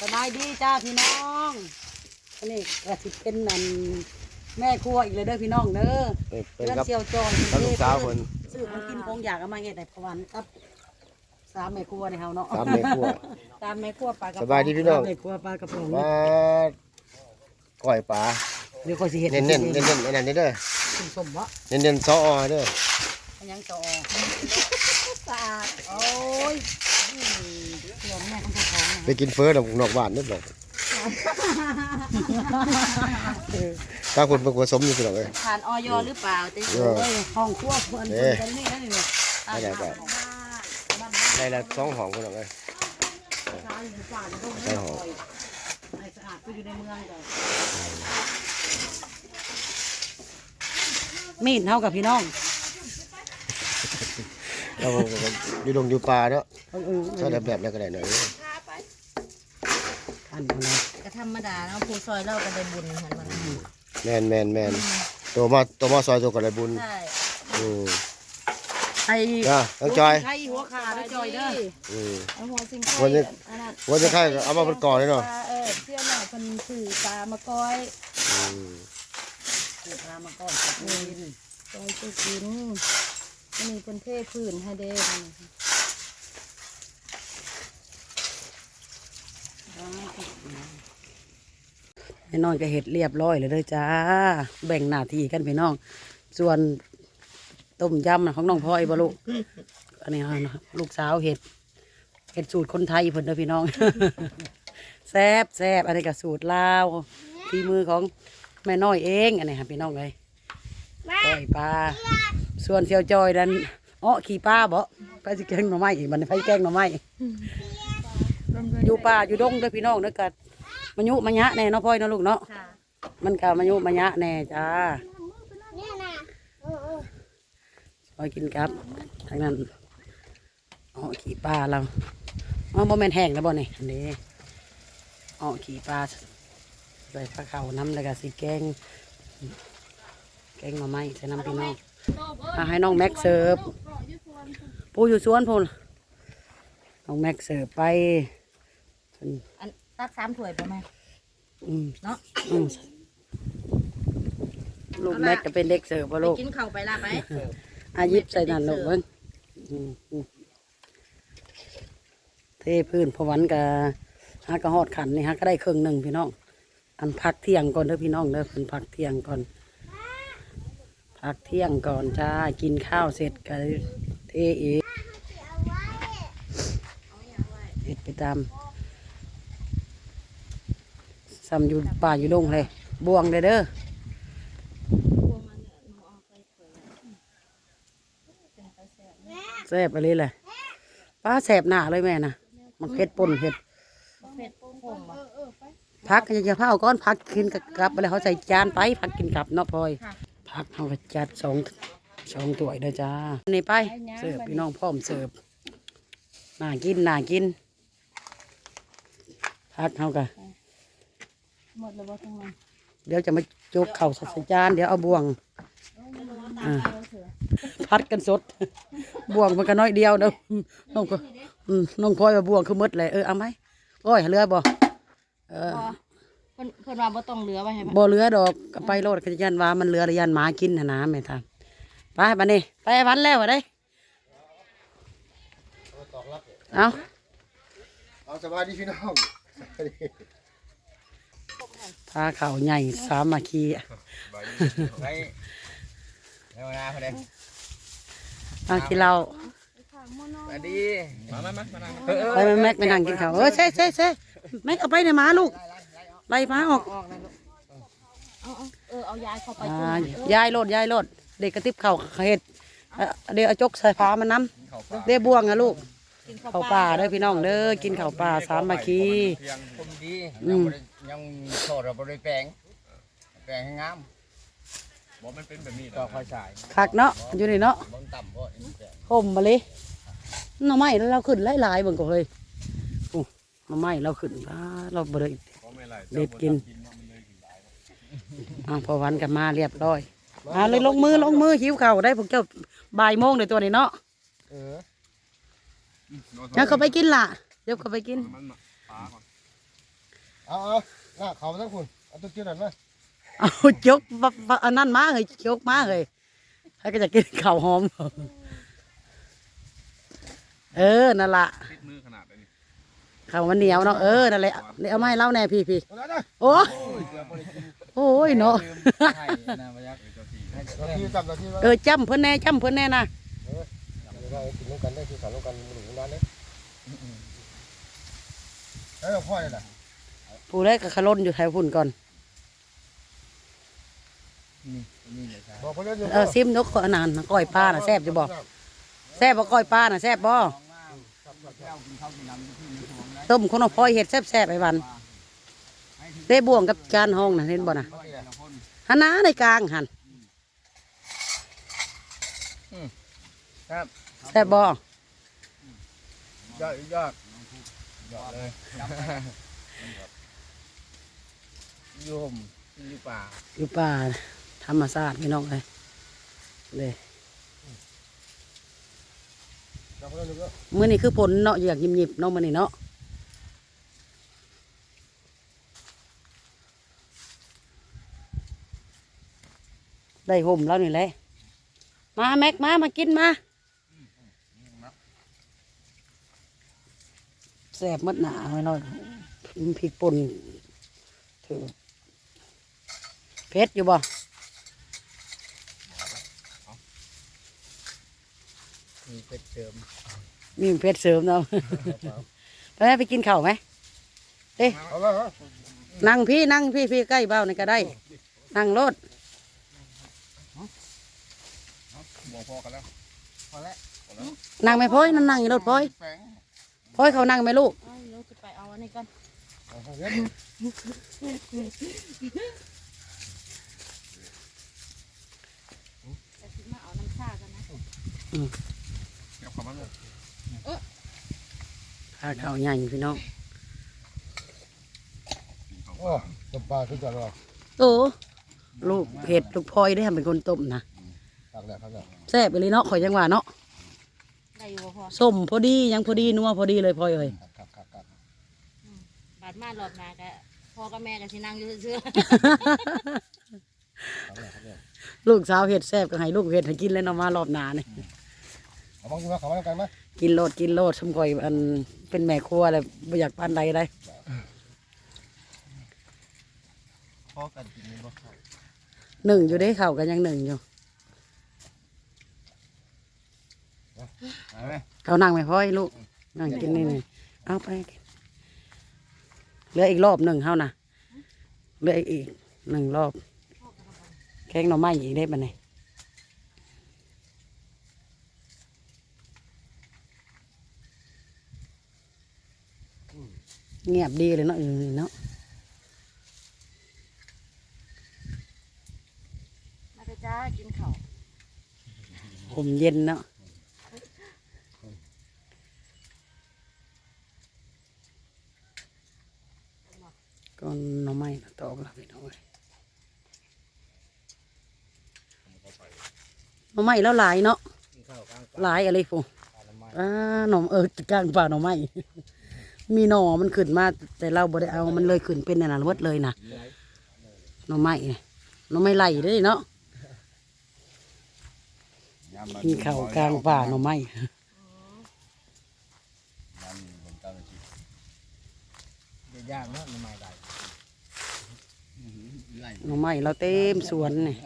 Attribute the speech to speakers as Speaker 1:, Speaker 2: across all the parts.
Speaker 1: สบายดีจ้าพี่น้องอันนี้กระสิเป็นนันแม่ครัวอีกเลยเด้อพี่น้องเด้อ
Speaker 2: เป็นเป็น
Speaker 1: เรื่อง
Speaker 2: ครับ
Speaker 1: เชียวจอย
Speaker 2: ครับลูกสาวคน
Speaker 1: ซื้อของกินของอยากเอามาเฮ็ดให้พวันครับสามแม่ครัวในเฮาเนาะ
Speaker 2: สามแม่ครัว
Speaker 1: ตามแม่ครัวปลากระป๋อง
Speaker 2: สบายดีพี่น้อง
Speaker 1: สามแม่ครัวปลากระป๋อง
Speaker 2: มาก่อยปลา
Speaker 1: เดี๋ยวค่อยสิเฮ็ด
Speaker 2: เน้นเน้นเน้นเน้นๆไอ้นั่นเด้อ
Speaker 1: กินสมบ่
Speaker 2: เน้นเน้นๆซออเด้อ
Speaker 1: อันยังจอสะอาดโอ้ย อืมเดี๋ยวแม่ของเจ้าของ
Speaker 2: ไปกินเฟอร์ดอกนอกบ้านนิดหน่อยถ้าคนผสมอยู่สิหรอกเลย
Speaker 1: ผ่านออยหรือเปล่าติ
Speaker 2: เออ
Speaker 1: โอ้ยห้องครัวเพิ่น
Speaker 2: เอ๊ะ
Speaker 1: เพิ่นกันนี่นั่นนี่ตาม
Speaker 2: ได้ได้
Speaker 1: บ้าน
Speaker 2: ได้ละสองห้องคนหรอกเลย
Speaker 1: ชายอยู่ป่าเนี่ยต้อง
Speaker 2: ใช่หรอ
Speaker 1: ให้สะอาดก็อยู่ในเมืองจ้ะมีดเท่ากับพี่น้อง
Speaker 2: เราอยู่ดงอยู่ป่าเนาะ
Speaker 1: เออเออ
Speaker 2: ชอบแบบแบบนั้นก็ได้หน่อย
Speaker 1: อันนั้นนะ
Speaker 3: ก็ธรรมดาเนาะผู้ซอยเราก็ได้บุญหันมัน
Speaker 2: แมนแมนแมนตัวมาตัวมาซอยตัวกันเลยบุญ
Speaker 3: ใช่
Speaker 2: อืม
Speaker 1: ไอ้
Speaker 2: จ้าน้องจอย
Speaker 1: ไข่หัวขาดจอยเด้อ
Speaker 2: อืม
Speaker 3: เอาหัวสิง
Speaker 2: วันนี้
Speaker 3: อันนั้น
Speaker 2: วันจะใครเอามาเป็นก่อนเลยเนาะ
Speaker 3: ปลเออเพื่อนหน่อยคนสื่อปลามาก้อย
Speaker 2: อืม
Speaker 1: เกิดมามาก่อนกับมือ
Speaker 3: ก้อยจะกินก็มีคนเทพื้นให้เด้
Speaker 1: ไอ้น้อยก็เห็ดเรียบร้อยเลยเด้อจ้า แบ่งหน้าที่กันพี่น้อง ส่วนต้มยำของน้องพลอยบ่ลูกอันนี้เอานะลูกสาวเห็ดเห็ดสูตรคนไทยเพิ่นเด้อพี่น้องแซ่บแซ่บอันนี้ก็สูตรลาวฝีมือของแม่น้อยเองอันนี้ครับพี่น้องเลยก้อยปลาส่วนเซียวจอยดันอ้อขี่ปลาบ่ไปสิแกงหน่อไม้อีกมันไปแกงหน่อไม้ อยู่ป่าอยู่ดงเด้อพี่น้องเด้อกัดมายุมายะแน่เนาะพ่อยเนาะลูกเนาะ
Speaker 3: ค่ะ
Speaker 1: มันก็มายุมายะแน่จ้าคอยกินครับทางนั้นอ้อขี่ปลาเราอ๋อบ่แม่นแห้งแล้วบ่นี่อันนี้อ้อขี่ปลาใส่ปลาเขาน้ำแล้วก็สีแกง แกงหน่อไม้ใส่น้ำพี่น้องมาให้น้องแม็กเสิร์ฟปูอยู่สวนพูนน้องแม็กเสิร์ฟไป
Speaker 3: อันตักสามถ้วยไปไหม
Speaker 1: อืม
Speaker 3: เนาะ
Speaker 1: อืมลูกแม็กก็เป็นเด็กเสิร์ฟป่ะ
Speaker 3: ไป
Speaker 1: ลูก
Speaker 3: กินข้าวไปละไป
Speaker 1: อายิบใส่นั่นลูกเบิ้งอืมอืมเทพื้นพอวันกับฮักกระหอดขันนี่ฮักก็ได้ครึ่งหนึ่งพี่น้อง อันพักเที่ยงก่อนเด้อพี่น้องเด้อเพิ่นพักเที่ยงก่อน พักเที่ยงก่อนจ้ากินข้าวเสร็จก็เทอีกเฮ็ดไปตามซ้ำอยู่ป่าอยู่ดงเลยบวงเลยเด้อแซ่บอะไรเลยป้าแสบหน้าเลยแม่นะมันเผ็ดป่นเผ็ดพักอย่าจะเผาก้อนพักกินกลับไปแล้วเขาใส่จานไปพักกินกลับเนาะพลอยพักเขาก็จัดสองสองถ้วยเด้อจ้านี่ไปเสิร์ฟพี่น้องพร้อมเสิร์ฟน่ากินน่ากินพักเขาก็
Speaker 3: หมดเลยว่าทั้งนั้น
Speaker 1: เดี๋ยวจะมาจกเข่าวใส่จาน เดี๋ยวเอาบ่วงอ่าพัดกันสด บ่วงมันก็น้อยเดียวเด้อน้องก็อืมน้องพลอยว่าบ่วงคือหมดเลยเออเอาไหมโอ้ยเหลือบ่เออ
Speaker 3: พอเพิ่นเพิ่นว่าบ่ต้องเหลือไว้ให้มัน
Speaker 1: บ่เหลือดอกก็ไปโลดก็จะยันว่ามันเหลือระยันหมากินนะนะแม่ทำไปบัดนี้ไปวันแล้วอะได้เอา
Speaker 2: เอาสบายดีพี่น้องสบายดี
Speaker 1: พาเข่าใหญ่สามัคคี
Speaker 4: ไปเร็วนะพอดี
Speaker 1: เอาที่เรา
Speaker 4: สวัสดีมามามามานั่งเออ
Speaker 1: ไปแม็กไปนั่งกินข้าวเออใช่ใช่ใช่แม็กเอาไปในหมาลูกไล่หมาออก
Speaker 3: เออเอายายเข้าไป
Speaker 1: ยายโลดยายโลดเด็กกระติบเข่าเห็ดเดี๋ยวจกใส่ฟ้ามันน้ำเดี๋ยวบ่วงอะลูก
Speaker 3: กินข้าว
Speaker 1: ข้าป่าเด้อพี่น้องเด้อกินเข้าป่าสามัคคีอืม
Speaker 4: ยังโทษเราบริแปลงแปลงให้งามบอกมันเป็นแบบนี้ก็ค่อยสาย
Speaker 1: คักเนาะอยู่นี่เนาะ
Speaker 4: บางต่ำบ่เอ็นแปลง
Speaker 1: ห่มมาเลยหน่อไม้แล้วเราขึ้นหลายๆเบิ่งก็เลยโอ้หน่อไม้เราขึ้นอ่าเราบ่ได้เด็ดกินอ่าพอวันกันมาเรียบร้อยอ่าเลยลงมือลงมือหิวข้าวได้พวกเจ้าบ่ายโมงเลยตัวนี้เนาะ
Speaker 2: เออ
Speaker 1: แล้วเขาไปกินล่ะ เดี๋ยวเขาไปกิน
Speaker 2: เอาเอาหน้าเขาทั้งคุณเอาตุ๊กเจี๊ยบหน่อยไหม
Speaker 1: เอาจกบะบะอันนั้นมาเลยจกมาเลยให้ก็จะกินข้าวหอม เออนั่นละ
Speaker 4: ติดมือขนาดนี้
Speaker 1: ข้าวมันเหนียวเนาะเออนั่นแหละนี่เอาไมาให้เล่าแน่พี่พี่
Speaker 2: เอาได้ได้
Speaker 1: โอ้
Speaker 4: โอ้ยเกือบบ่ได้กิน
Speaker 1: โอ้ยเนาะ
Speaker 4: ให้นะพยักเจ้าที่
Speaker 2: เราที่จับเราที่ว่า
Speaker 1: เออจำเพิ่นแน่จำเพิ่นแน่นะ
Speaker 2: เรากินร่วมกันได้คือขันร่วมกันหนึ่งนานเลยเอ้ยพ่อเนี่ยนะ
Speaker 1: ผู้ได้กับขลุ่นอยู่แถวพุ่นก่อน
Speaker 4: นี่นี่เลยครับ
Speaker 2: บอกเขาเล่นอยู่
Speaker 1: เออซิมนกขอนานก้อยปลาน่ะแซ่บจะบอกแซ่บบ่ก้อยปลาน่ะแซ่บบ่
Speaker 4: ของน้ำแก้วกินข้าวกินน้ำที่มีห่วงนะ
Speaker 1: ต้มคนเอาพลอยเห็ดแซ่บๆไอ้วันได้บ่วงกับจานห้องน่ะเห็นบ่น่ะ
Speaker 4: ร้อยแต่ละคน
Speaker 1: หันหน้าในกลางหัน
Speaker 4: ครับ
Speaker 1: แซ่บบ่
Speaker 4: ยอดยอดยอดเลย โยมอยู่ป่า
Speaker 1: อยู่ป่าธรรมชาติพี่น้องเลยเลย
Speaker 2: เมื้
Speaker 1: อนี้คือผลเนาะอยากยิบๆเนาะมื้อนี้เนาะได้ห่มแล้วนี่แหละมาแม็กมามากินมาแซ่บหมดหนาไว้หน่อยพริกป่นถือ ผ็ดอยู่บ่
Speaker 4: มีเป็ดเติม
Speaker 1: มีเผ็ดเสริมเนาะไปไหมไปกินข้าวไหม
Speaker 2: เอาละฮะ
Speaker 1: นั่งพี่นั่งพี่พี่ใกล้เบ้านี่ก็ได้ นั่งรถ
Speaker 4: บอกพอกันแล้วพอแล้ว
Speaker 1: นั่งไหม่พ้อยนั่งนั่งอยู่รถพ้อย
Speaker 4: แฝง
Speaker 1: พ้อยเขานั่งไหมลูก
Speaker 3: เอาเราจะไปเอาอันนี้ก่อน
Speaker 2: เอาเล่น
Speaker 3: แต่สิมาเอาน้ำชากันนะ
Speaker 4: เดี๋ยวขอมาเลย
Speaker 1: พาข้าวใหญ่พี่น้อง
Speaker 2: โอ้ตบปลาขึ้นจัดเลย
Speaker 1: โอ้ลูกเผ็ดลูกพ้อยได้ทำเป็นคนต้มนะ
Speaker 2: ตักแหละครับเนี่ย
Speaker 1: แซ่บไปเลยเนาะข่อยยังว่าเนาะ
Speaker 3: ได้อยู่บ่พอ
Speaker 1: ส้มพอดียังพอดีนัวพอดีเลยพลอยเอ้ย
Speaker 2: ครับครับครับครับ
Speaker 3: บาดมารอบหน้าก็พ่อกับแม่ก็สินั่งอยู่ซื่อ
Speaker 2: ตักแหละครับเนี่ย
Speaker 1: ลูกสาวเห็ดแซ่บก็ให้ลูกเห็ดให้กินแล้วเนาะมารอบหน้านี่
Speaker 2: เอาบ้างดีว่าเขามากันไหม
Speaker 1: กินโลดกินโลดสมข่อยอันเป็นแม่ครัวเลยบ่อยากปานใดได้
Speaker 4: พอกันกินนี่บ่ครับ
Speaker 1: หนึ่งอยู่ได้ข้าวกันยังหนึ่งอยู่
Speaker 4: เอาไหม
Speaker 1: เขานั่งไหมพ่อยลูกนั่งกินนี่นี่เอาไปกินเหลืออีกรอบหนึ่งเท่านะเหลืออีกหนึ่งรอบแข้งหน่อไม้อีกได้ปะเนี่ย เงียบดีเลยเนาะอยู่นี่เนาะ
Speaker 3: ๆมาเถอะจ้ากินข้าว
Speaker 1: ผมเย็นเนาะก็หน่อไม้ก็ตอกแล้วพี่น้องเอ้ยหน่อไม้แล้วหลายเนาะ
Speaker 4: กินข้าวกลาง
Speaker 1: หลายอะไรฟู
Speaker 4: ปลาละไม้
Speaker 1: อ่าหน่อเออกลางป่าหน่อไม้ มีหน่อมันขึ้นมา แต่เราบ่ได้เอามันเลยขึ้นเป็นอันนั้นหมดเลยนะหน่อไม้เนี่ยหน่อไม้ไหลเด้เนาะกินข้าวกลางป่าหน่อไม้
Speaker 4: ยากเนาะละไม้ได้ไล่
Speaker 1: หน่อไม้เราเต็มสวนนี่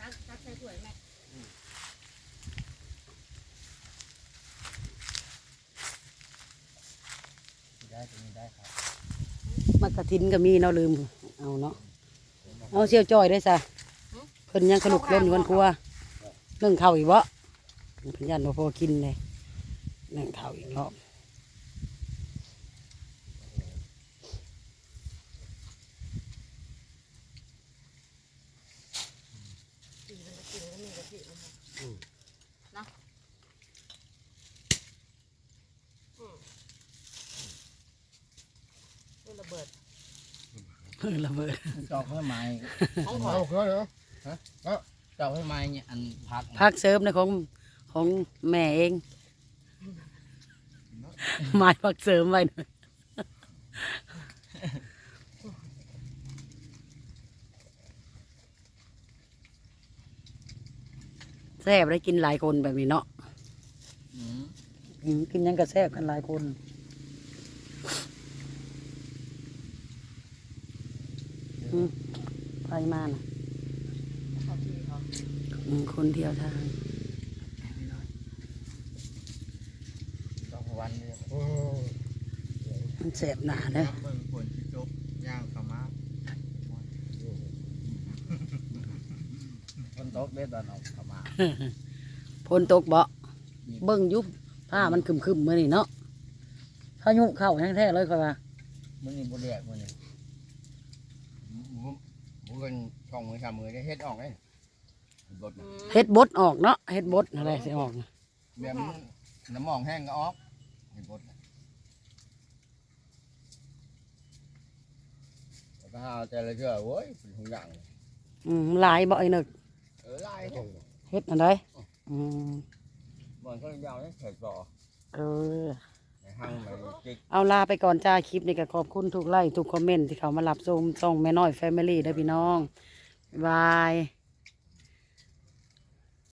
Speaker 3: ตักตักใส่ถ้วยแม่
Speaker 4: ตรงนี้ได้ครับ
Speaker 1: มากระทินก็มีเนาะลืม เอาเนาะ เอาเชี่ยวจ้อยได้ซะเพิ่นยังขลุกเล่นอยู่วันครัวนึ่งข้าวอีกบ่เพิ่นยันบ่พอกินเลยนึ่งข้าวอีกรอบ
Speaker 3: นี่ระเบิด
Speaker 1: เพิ่นระเบิด
Speaker 4: จอกเพื่อไม้
Speaker 3: ของข่อ
Speaker 2: เอา
Speaker 3: ย
Speaker 2: เคยเหรอ
Speaker 4: จอกเพื่อไม้เนี่ยอันพัก
Speaker 1: พักเสริมนะของของแม่เองไม้ผักเสริมไว้หน่อยแซ่บได้กินหลายคนแบบนี้เนาะ
Speaker 4: อืม
Speaker 1: อืมกินหยังกระแซ่บกันหลายคนอืม ไปมาน่ะ
Speaker 3: เขาที่เขา
Speaker 1: อืมคนเที่ยวทาง
Speaker 4: สองวันเนี่ย
Speaker 1: มันแสบหนาเด้อ
Speaker 5: เบิ่งผลที่จบย่างเข้ามา
Speaker 4: คนตกเด็ดตอนออกเข้ามา
Speaker 1: พนตกเบาะเบิ่งอยุบผ้ามันคึมคึมๆมื่อนี่เนาะพายุเข้าแท้ๆเลยค่อยว่า
Speaker 4: มันนี่บุเรียกมันนี่บุ บุกันช่องมือทำมือได้เฮ็ดออกเลยบด
Speaker 3: อืม
Speaker 1: เฮ็ดบดออกเนาะเฮ็ดบดอะไรสิออกน่ะ
Speaker 4: แบบน้ำหมองแห้งก็ออกเฮ็ดบดแล้วก็เอาแต่ละเชื่อโว้ยเป็นทุกอย่างเลย
Speaker 1: อืมหลายบ่ไอ้นึก
Speaker 4: เออไล่เนี่ย
Speaker 1: เฮ็ดอันใดอืม
Speaker 4: บอลเขายาวเนี่ยเถิดต่อ
Speaker 1: เออ
Speaker 4: ใน ห้างไปจิก
Speaker 1: เอาลาไปก่อนจ้าคลิปนี้ก็ขอบคุณทุกไลค์ทุกคอมเมนต์ที่เขามารับชมส่องแม่น้อยแฟมิลี่ด้อพี่น้องบาย